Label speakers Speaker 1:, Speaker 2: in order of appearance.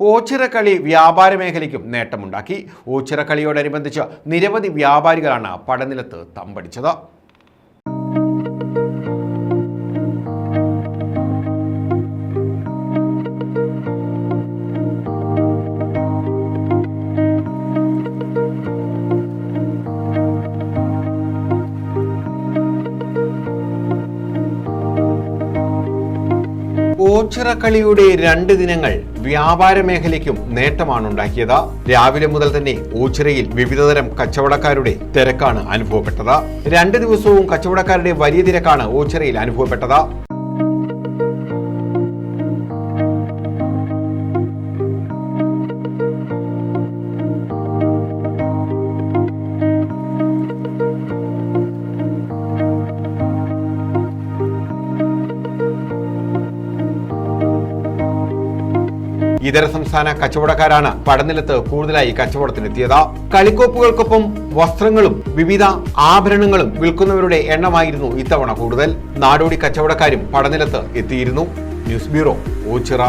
Speaker 1: ഓച്ചിറക്കളി വ്യാപാര മേഖലയ്ക്കും നേട്ടമുണ്ടാക്കി. ഓച്ചിറക്കളിയോടനുബന്ധിച്ച് നിരവധി വ്യാപാരികളാണ് പടനിലത്ത് തമ്പടിച്ചത്. ഓച്ചിറക്കളിയുടെ രണ്ട് ദിനങ്ങൾ വ്യാപാര മേഖലയ്ക്കും നേട്ടമാണ് ഉണ്ടാക്കിയത് രാവിലെ മുതൽ തന്നെ ഓച്ചിറയിൽ വിവിധതരം കച്ചവടക്കാരുടെ തിരക്കാണ് അനുഭവപ്പെട്ടത്. രണ്ട് ദിവസവും കച്ചവടക്കാരുടെ വലിയ തിരക്കാണ് ഓച്ചിറയിൽ അനുഭവപ്പെട്ടത്. ഇതര സംസ്ഥാന കച്ചവടക്കാരാണ് പടനിലത്ത് കൂടുതലായി കച്ചവടത്തിനെത്തിയത്. കളിക്കോപ്പുകൾക്കൊപ്പം വസ്ത്രങ്ങളും വിവിധ ആഭരണങ്ങളും വിൽക്കുന്നവരുടെ എണ്ണമായിരുന്നു ഇത്തവണ കൂടുതൽ. നാടോടി കച്ചവടക്കാരും പടനിലത്ത് എത്തിയിരുന്നു. News bureau Ochira.